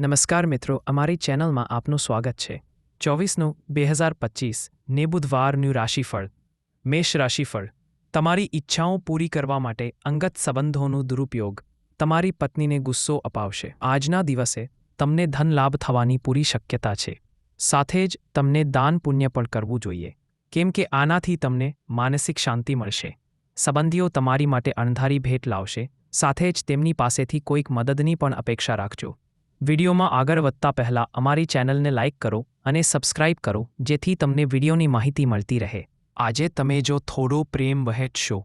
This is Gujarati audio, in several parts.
નમસ્કાર મિત્રો, અમારી ચેનલમાં આપનું સ્વાગત છે. ચોવીસનું બે હજાર પચીસ, ને બુધવારનું રાશિફળ, મેષ રાશિફળ. તમારી ઈચ્છાઓ પૂરી કરવા માટે અંગત સંબંધોનો દુરુપયોગ તમારી પત્નીને ગુસ્સો અપાવશે. આજના દિવસે તમને ધન લાભ થવાની પૂરી શક્યતા છે. સાથે જ તમને દાન પુણ્ય પણ કરવું જોઈએ. કેમ કે આનાથી તમને માનસિક શાંતિ મળશે. સંબંધીઓ તમારી માટે અણધારી ભેટ લાવશે. સાથે જ તેમની પાસેથી કોઈક મદદની પણ અપેક્ષા રાખજો. વિડીયોમાં આગળ વધતા પહેલા અમારી ચેનલને લાઇક કરો અને સબસ્ક્રાઇબ કરો, જેથી તમને વિડીયોની માહિતી મળતી રહે. આજે તમે જો થોડો પ્રેમ વહેંચશો,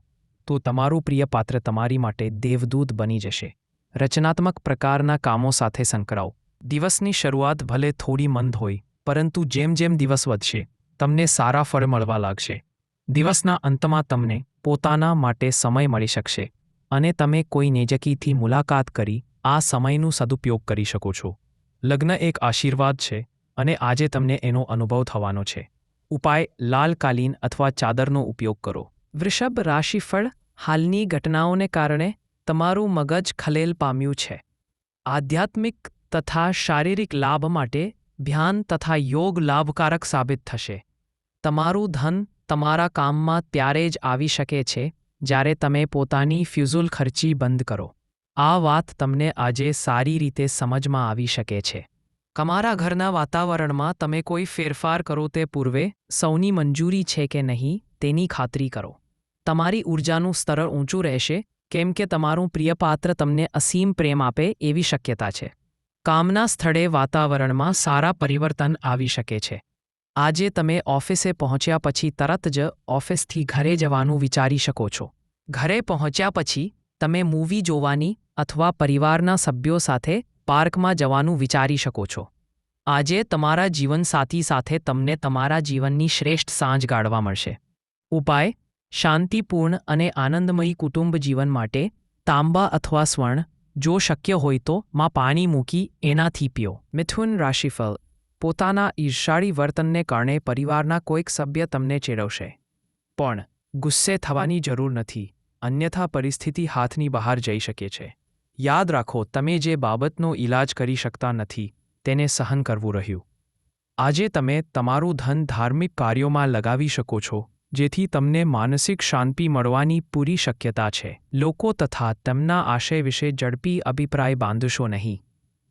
તો તમારું પ્રિય પાત્ર તમારી માટે દેવદૂત બની જશે. રચનાત્મક પ્રકારના કામો સાથે સંકળાઓ. દિવસની શરૂઆત ભલે થોડી મંદ હોય, પરંતુ જેમ જેમ દિવસ વધશે, તમને સારા ફળ મળવા લાગશે. દિવસના અંતમાં તમને પોતાના માટે સમય મળી શકશે, અને તમે કોઈ નેજકીથી મુલાકાત કરી આ સમયનું સદુપયોગ કરી શકો છો. લગ્ન એક આશીર્વાદ છે અને આજે તમને એનો અનુભવ થવાનો છે. ઉપાય લાલ કાલીન અથવા ચાદરનો ઉપયોગ કરો. વૃષભ રાશિફળ, હાલની ઘટનાઓને કારણે તમારું મગજ ખલેલ પામ્યું છે. આધ્યાત્મિક તથા શારીરિક લાભ માટે ધ્યાન તથા યોગ લાભકારક સાબિત થશે. તમારું ધન તમારા કામમાં ત્યારે જ આવી શકે છે જ્યારે તમે પોતાની ફ્યુઝુલ ખર્ચી બંધ કરો. આ વાત તમને આજે સારી રીતે સમજમાં આવી શકે છે. તમારા ઘરના વાતાવરણમાં તમે કોઈ ફેરફાર કરો તે પૂર્વે, સૌની મંજૂરી છે કે નહીં, તેની ખાતરી કરો. તમારી ઊર્જાનું સ્તર ઊંચું રહેશે, કેમ કે તમારું પ્રિય પાત્ર તમને અસીમ પ્રેમ આપે એવી શક્યતા છે. કામના સ્થળે વાતાવરણમાં સારા પરિવર્તન આવી શકે છે. આજે તમે ઓફિસે પહોંચ્યા પછી તરત જ ઓફિસથી ઘરે જવાનું વિચારી શકો છો. ઘરે પહોંચ્યા પછી, તમે મૂવી જોવાની અથવા પરિવારના સભ્યો સાથે પાર્કમાં જવાનું વિચારી શકો છો. આજે તમારા જીવનસાથી સાથે તમને તમારા જીવનની શ્રેષ્ઠ સાંજ ગાળવા મળશે. ઉપાય, શાંતિપૂર્ણ અને આનંદમયી કુટુંબ જીવન માટે તાંબા અથવા સ્વર્ણ, જો શક્ય હોય તો, માં પાણી મૂકી એનાથી પીઓ. મિથુન રાશિફળ, પોતાના ઈર્ષાળી વર્તનને કારણે પરિવારના કોઈક સભ્ય તમને ચેડવશે. પણ, ગુસ્સે થવાની જરૂર નથી, અન્યથા પરિસ્થિતિ હાથની બહાર જઈ શકે છે. યાદ રાખો, તમે જે બાબતનો ઈલાજ કરી શકતા નથી, તેને સહન કરવું રહ્યું. આજે તમે તમારું ધન ધાર્મિક કાર્યોમાં લગાવી શકો છો, જેથી તમને માનસિક શાંતિ મળવાની પૂરી શક્યતા છે. લોકો તથા તેમના આશય વિશે ઝડપી અભિપ્રાય બાંધશો નહીં.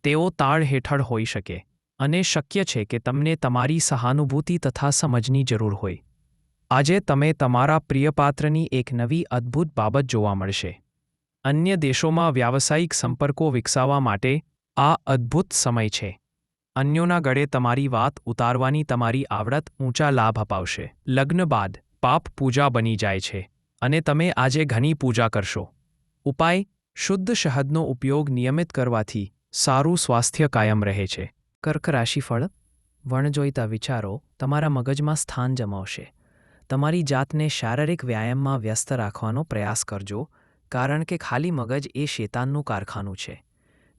તેઓ તાળ હેઠળ હોઈ શકે, અને શક્ય છે કે તમને તમારી સહાનુભૂતિ તથા સમજની જરૂર હોય. આજે તમે તમારા પ્રિયપાત્રની એક નવી અદ્ભુત બાબત જોવા મળશે. અન્ય દેશોમાં વ્યાવસાયિક સંપર્કો વિકસાવવા માટે આ અદ્ભુત સમય છે. અન્યોના ગળે તમારી વાત ઉતારવાની તમારી આવડત ઊંચા લાભ અપાવશે. લગ્ન બાદ પાપ પૂજા બની જાય છે અને તમે આજે ઘણી પૂજા કરશો. ઉપાય, શુદ્ધ શહદનો ઉપયોગ નિયમિત કરવાથી સારું સ્વાસ્થ્ય કાયમ રહે છે. કર્ક રાશિફળ, વણજોઈતા વિચારો તમારા મગજમાં સ્થાન જમાવશે. તમારી જાતને શારીરિક વ્યાયામમાં વ્યસ્ત રાખવાનો પ્રયાસ કરજો. કારણ કે ખાલી મગજ એ શેતાનનું કારખાનું છે.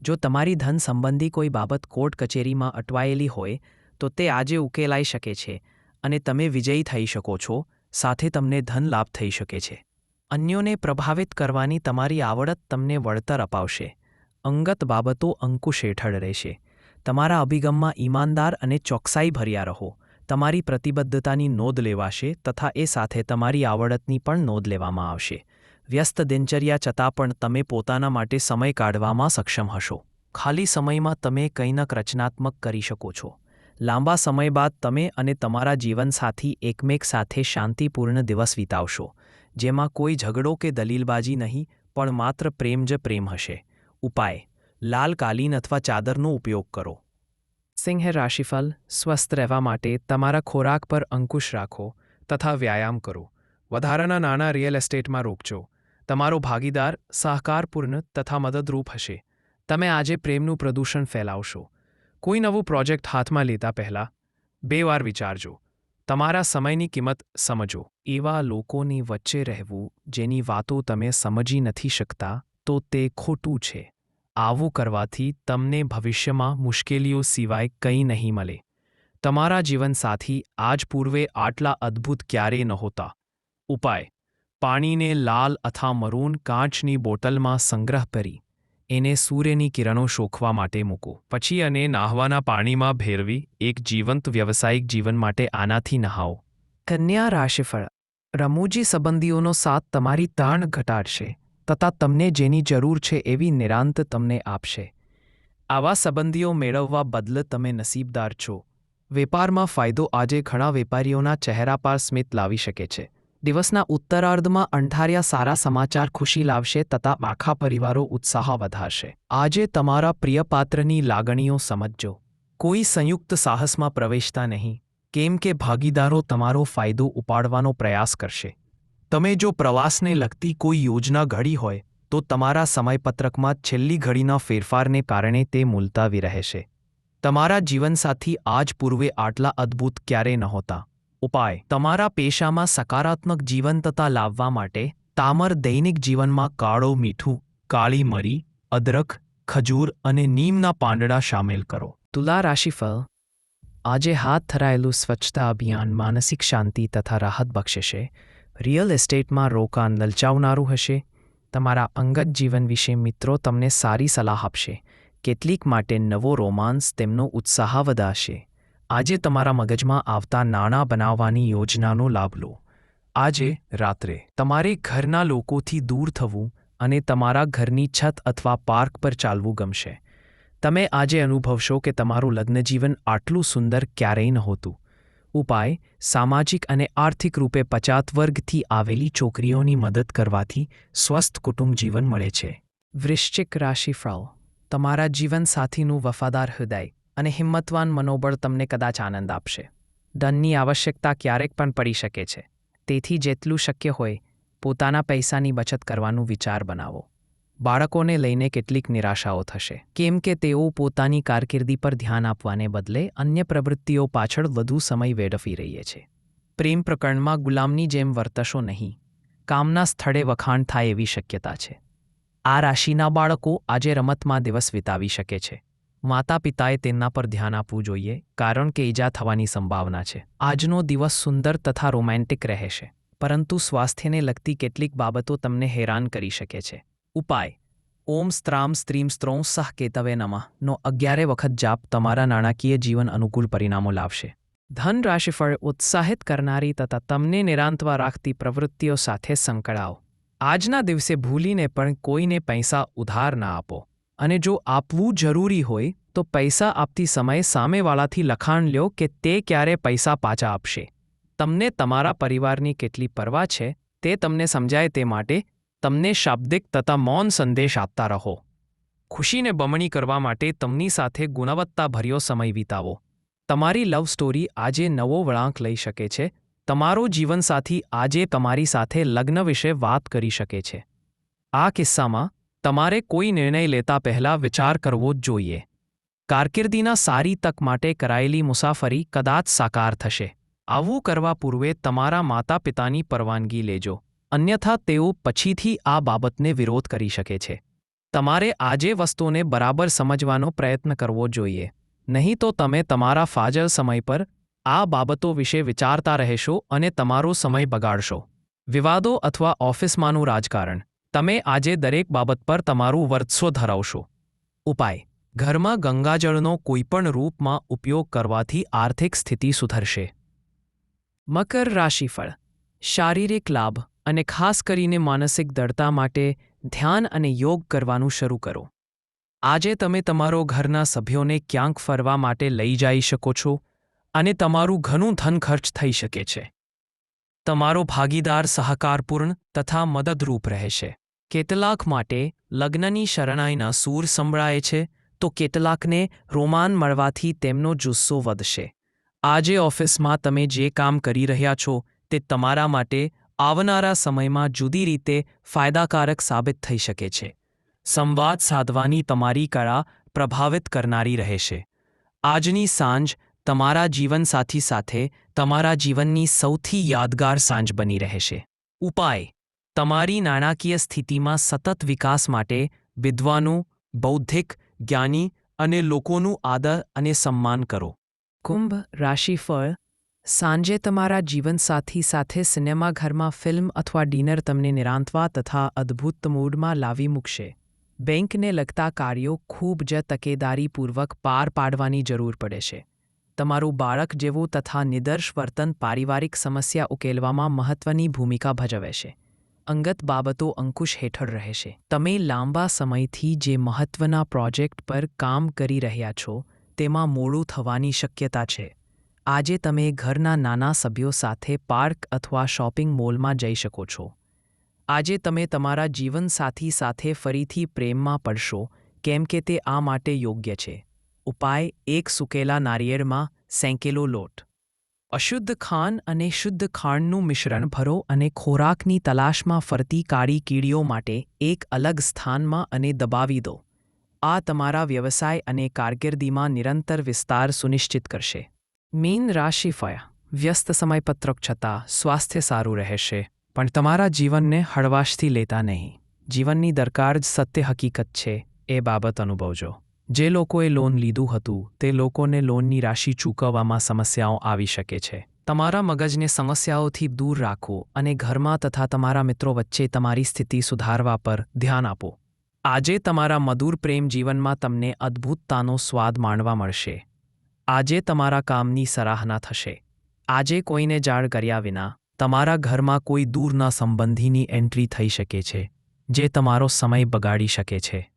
જો તમારી ધન સંબંધી કોઈ બાબત કોર્ટ કચેરીમાં અટવાયેલી હોય, તો તે આજે ઉકેલાઈ શકે છે અને તમે વિજયી થઈ શકો છો, સાથે તમને ધન લાભ થઈ શકે છે. અન્યોને પ્રભાવિત કરવાની તમારી આવડત તમને વળતર અપાવશે. અંગત બાબતો અંકુશ હેઠળ રહેશે. તમારા અભિગમમાં ઈમાનદાર અને ચોકસાઈ ભર્યા રહો. તમારી પ્રતિબદ્ધતાની નોંધ લેવાશે તથા એ સાથે તમારી આવડતની પણ નોંધ લેવામાં આવશે. વ્યસ્ત દિનચર્યા છતાં પણ તમે પોતાના માટે સમય કાઢવામાં સક્ષમ હશો. ખાલી સમયમાં તમે કંઈક રચનાત્મક કરી શકો છો. લાંબા સમય બાદ તમે અને તમારા જીવનસાથી એકમેક સાથે શાંતિપૂર્ણ દિવસ વિતાવશો. જેમાં કોઈ ઝઘડો કે દલીલબાજી નહીં, પણ માત્ર પ્રેમ જ પ્રેમ હશે. ઉપાય. લાલ કાલીન અથવા ચાદરનો ઉપયોગ કરો. સિંહ રાશિફલ સ્વસ્થ રહેવા માટે તમારા ખોરાક પર અંકુશ રાખો તથા વ્યાયામ કરો. વધારાના નાણાં રિયલ એસ્ટેટમાં રોકજો. તમારો ભાગીદાર સહકારપૂર્ણ તથા મદદરૂપ હશે. તમે આજે પ્રેમનું પ્રદૂષણ ફેલાવશો. કોઈ નવું પ્રોજેક્ટ હાથમાં લેતા પહેલાં બે વાર વિચારજો. તમારા સમયની કિંમત સમજો. એવા લોકોની વચ્ચે રહેવું, જેની વાતો તમે સમજી નથી શકતા, તો તે ખોટું છે. આવું કરવાથી તમને ભવિષ્યમાં મુશ્કેલીઓ સિવાય કંઈ નહીં મળે. તમારા જીવનસાથી આજ પૂર્વે આટલા અદ્ભુત ક્યારેય નહોતા. ઉપાય. પાણીને લાલ અથવા મરૂન કાચની બોટલમાં સંગ્રહ કરી, એને સૂર્યની કિરણો શોખવા માટે મૂકો. પછી અને નાહવાના પાણીમાં ભેરવી, એક જીવંત વ્યવસાયિક જીવન માટે આનાથી નહાવો કન્યા રાશિફળ. રમૂજી સંબંધીઓનો સાથ તમારી તાણ ઘટાડશે, તથા તમને જેની જરૂર છે એવી નિરાંત તમને આપશે. આવા સંબંધીઓ મેળવવા બદલે તમે નસીબદાર છો. વેપારમાં ફાયદો આજે ઘણા વેપારીઓના ચહેરા પર સ્મિત લાવી શકે છે. દિવસના ઉત્તરાર્ધમાં અણધાર્યા સારા સમાચાર ખુશી લાવશે તથા આખા પરિવારો ઉત્સાહ વધારશે. આજે તમારા પ્રિય પાત્રની લાગણીઓ સમજજો. કોઈ સંયુક્ત સાહસમાં પ્રવેશતા નહીં. કેમ કે ભાગીદારો તમારો ફાયદો ઉપાડવાનો પ્રયાસ કરશે. તમે જો પ્રવાસને લગતી કોઈ યોજના ઘડી હોય, તો તમારા સમયપત્રકમાં છેલ્લી ઘડીના ફેરફારને કારણે તે મુલતાવી રહેશે. તમારા જીવનસાથી આજ પૂર્વે આટલા અદ્ભુત ક્યારેય નહોતા. ઉપાય. તમારા પેશામાં સકારાત્મક જીવંતતા લાવવા માટે તામર દૈનિક જીવનમાં કાળો મીઠું, કાળી મરી અદરક ખજૂર અને નીમના પાંદડા સામેલ કરો. તુલા રાશિફળ. આજે હાથ ધરાયેલું સ્વચ્છતા અભિયાન માનસિક શાંતિ તથા રાહત બક્ષશે રિયલ એસ્ટેટમાં રોકાણ લલચાવનારું હશે. તમારા અંગત જીવન વિશે મિત્રો તમને સારી સલાહ આપશે. કેટલીક માટે નવો રોમાન્સ તેમનો ઉત્સાહ વધારશે. આજે તમારા મગજમાં આવતા નાણાં બનાવવાની યોજનાનો લાભ લો. આજે રાત્રે તમારે ઘરના લોકોથી દૂર થવું અને તમારા ઘરની છત અથવા પાર્ક પર ચાલવું ગમશે. તમે આજે અનુભવશો કે તમારું લગ્નજીવન આટલું સુંદર ક્યારેય નહોતું. ઉપાય, સામાજિક અને આર્થિક રૂપે પચાત વર્ગથી આવેલી છોકરીઓની મદદ કરવાથી સ્વસ્થ કુટુંબ જીવન મળે છે. વૃશ્ચિક રાશિફળ, તમારા જીવનસાથીનું વફાદાર હૃદય અને હિંમતવાન મનોબળ તમને કદાચ આનંદ આપશે. ધનની આવશ્યકતા ક્યારેક પણ પડી શકે છે. તેથી જેટલું શક્ય હોય, પોતાના પૈસાની બચત કરવાનું વિચાર બનાવો. બાળકોને લઈને કેટલીક નિરાશાઓ થશે. કેમ કે તેઓ પોતાની કારકિર્દી પર ધ્યાન આપવાને બદલે અન્ય પ્રવૃત્તિઓ પાછળ વધુ સમય વેડફી રહીએ છે. પ્રેમ પ્રકરણમાં ગુલામની જેમ વર્તશો નહીં. કામના સ્થળે વખાણ થાય એવી શક્યતા છે. આ રાશિના બાળકો આજે રમતમાં દિવસ વિતાવી શકે છે. માતા પિતાએ તેમના પર ધ્યાન આપવું જોઈએ, કારણ કે ઈજા થવાની સંભાવના છે. આજનો દિવસ સુંદર તથા રોમેન્ટિક રહેશે પરંતુ સ્વાસ્થ્યને લગતી કેટલીક બાબતો તમને હેરાન કરી શકે છે. ઉપાય. ઓમ સ્ત્રામ સ્ત્રીમ સ્ત્રોં સહ કેતવે નમઃ. નો અગિયારે વખત જાપ તમારા નાણાકીય જીવન અનુકૂળ પરિણામો લાવશે. ધન રાશિફળ ઉત્સાહિત કરનારી તથા તમને નિરાંતવા રાખતી પ્રવૃત્તિઓ સાથે સંકળાઓ. આજના દિવસે ભૂલીને પણ કોઈને પૈસા ઉધાર ના આપો. અને જો આપવું જરૂરી હોય, તો પૈસા આપતી સમયે સામેવાળાથી લખાણ લ્યો કે તે ક્યારે પૈસા પાછા આપશે. તમને તમારા પરિવારની કેટલી પરવા છે, તે તમને સમજાય તે માટે તમને શાબ્દિક તથા મૌન સંદેશ આપતા રહો. ખુશીને બમણી કરવા માટે તમની સાથે ગુણવત્તાભર્યો સમય વિતાવો. તમારી લવ સ્ટોરી આજે નવો વળાંક લઈ શકે છે, તમારો જીવનસાથી આજે તમારી સાથે લગ્ન વિશે વાત કરી શકે છે. આ કિસ્સામાં તમારે કોઈ નિર્ણય લેતા પહેલાં વિચાર કરવો જ જોઈએ. કારકિર્દીના સારી તક માટે કરાયેલી મુસાફરી કદાચ સાકાર થશે. આવું કરવા પૂર્વે તમારા માતા પિતાની પરવાનગી લેજો. અન્યથા તેઓ પછીથી આ બાબતને વિરોધ કરી શકે છે. તમારે આજે વસ્તુને બરાબર સમજવાનો પ્રયત્ન કરવો જોઈએ. નહીં તો તમે તમારા ફાજલ સમય પર આ બાબતો વિશે વિચારતા રહેશો અને તમારો સમય બગાડશો. વિવાદો અથવા ઓફિસમાંનું રાજકારણ. તમે આજે દરેક બાબત પર તમારું વર્ચસ્વ ધરાવશો. ઉપાય. ઘરમાં ગંગાજળનો કોઈપણ રૂપમાં ઉપયોગ કરવાથી આર્થિક સ્થિતિ સુધરશે. મકર રાશિફળ. શારીરિક લાભ અને ખાસ કરીને માનસિક દળતા માટે ધ્યાન અને યોગ કરવાનું શરૂ કરો. આજે તમે તમારો ઘરના સભ્યોને ક્યાંક ફરવા માટે લઈ જઈ શકો છો અને તમારું ઘણું ધન ખર્ચ થઈ શકે છે. તમારો ભાગીદાર સહકારપૂર્ણ તથા મદદરૂપ રહેશે. કેટલાક માટે લગ્નની શરણાઈના સૂર સંભળાય છે, તો કેટલાકને રોમાન મળવાથી તેમનો જુસ્સો વધશે. આજે ઓફિસમાં તમે જે કામ કરી રહ્યા છો, તે તમારા માટે આવનારા સમયમાં જુદી રીતે ફાયદાકારક સાબિત થઈ શકે છે. સંવાદ સાધવાની તમારી કળા પ્રભાવિત કરનારી રહેશે. આજની સાંજ તમારા જીવનસાથી સાથે તમારા જીવનની સૌથી યાદગાર સાંજ બની રહેશે. ઉપાય તમારી નાણાકીય સ્થિતિમાં સતત વિકાસ માટે વિદ્વાનો, બૌદ્ધિક, જ્ઞાની અને લોકોનું આદર અને સન્માન કરો. કુંભ રાશિફળ. સાંજે તમારા જીવનસાથી સાથે સિનેમાઘરમાં ફિલ્મ અથવા ડિનર તમને નિરાંતવા તથા અદ્ભુત મૂડમાં લાવી મૂકશે. બેંકને લગતા કાર્યો ખૂબ જ તકેદારીપૂર્વક પાર પાડવાની જરૂર પડે છે. તમારું બાળક જેવું તથા નિદર્શ વર્તન પારિવારિક સમસ્યા ઉકેલવામાં મહત્વની ભૂમિકા ભજવે છે. અંગત બાબતો અંકુશ હેઠળ રહેશે. તમે લાંબા સમયથી જે મહત્વના પ્રોજેક્ટ પર કામ કરી રહ્યા છો, તેમાં મોડું થવાની શક્યતા છે. આજે તમે ઘરના નાના સભ્યો સાથે પાર્ક અથવા શોપિંગ મોલમાં જઈ શકો છો. આજે તમે તમારા જીવનસાથી સાથે ફરીથી પ્રેમમાં પડશો, કેમ કે તે આ માટે યોગ્ય છે. ઉપાય, એક સૂકેલા નારિયેળમાં સેંકેલો લોટ. અશુદ્ધ ખાન અને શુદ્ધ ખાંડનું મિશ્રણ ભરો અને ખોરાકની તલાશમાં ફરતી કાળી કીડીઓ માટે એક અલગ સ્થાનમાં અને દબાવી દો. આ તમારા વ્યવસાય અને કારકિર્દીમાં નિરંતર વિસ્તાર સુનિશ્ચિત કરશે. મીન રાશિફળ વ્યસ્ત સમયપત્રક છતાં સ્વાસ્થ્ય સારું રહેશે, પણ તમારા જીવનને હળવાશથી લેતા નહીં. જીવનની દરકાર જ સત્ય હકીકત છે, એ બાબત અનુભવજો. જે લોકોએ લોન લીધું હતું, તે લોકોને લોનની રાશિ ચૂકવવામાં સમસ્યાઓ આવી શકે છે. તમારા મગજને સમસ્યાઓથી દૂર રાખો અને ઘરમાં તથા તમારા મિત્રો વચ્ચે તમારી સ્થિતિ સુધારવા પર ધ્યાન આપો. આજે તમારા મધુર પ્રેમ જીવનમાં તમને અદ્ભુતતાનો સ્વાદ માણવા મળશે. આજે તમારા કામની સરાહના થશે. આજે કોઈને જાણ કર્યા વિના, તમારા ઘરમાં કોઈ દૂરના સંબંધીની એન્ટ્રી થઈ શકે છે, જે તમારો સમય બગાડી શકે છે.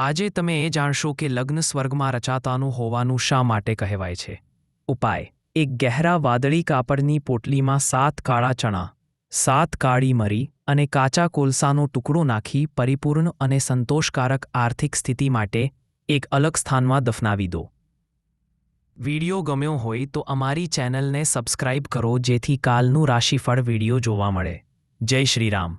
આજે તમે એ જાણશો કે લગ્ન સ્વર્ગમાં રચાતાનું હોવાનું શા માટે કહેવાય છે. ઉપાય. એક ગહેરા વાદળી કાપડની પોટલીમાં સાત કાળા ચણા, સાત કાળી મરી અને કાચા કોલસાનો ટુકડો નાખી પરિપૂર્ણ અને સંતોષકારક આર્થિક સ્થિતિ માટે એક અલગ સ્થાનમાં દફનાવી દો. વિડિયો ગમ્યો હોય તો અમારી ચેનલને સબસ્ક્રાઇબ કરો જેથી કાલનું રાશિફળ વિડિયો જોવા મળે. જય શ્રી રામ.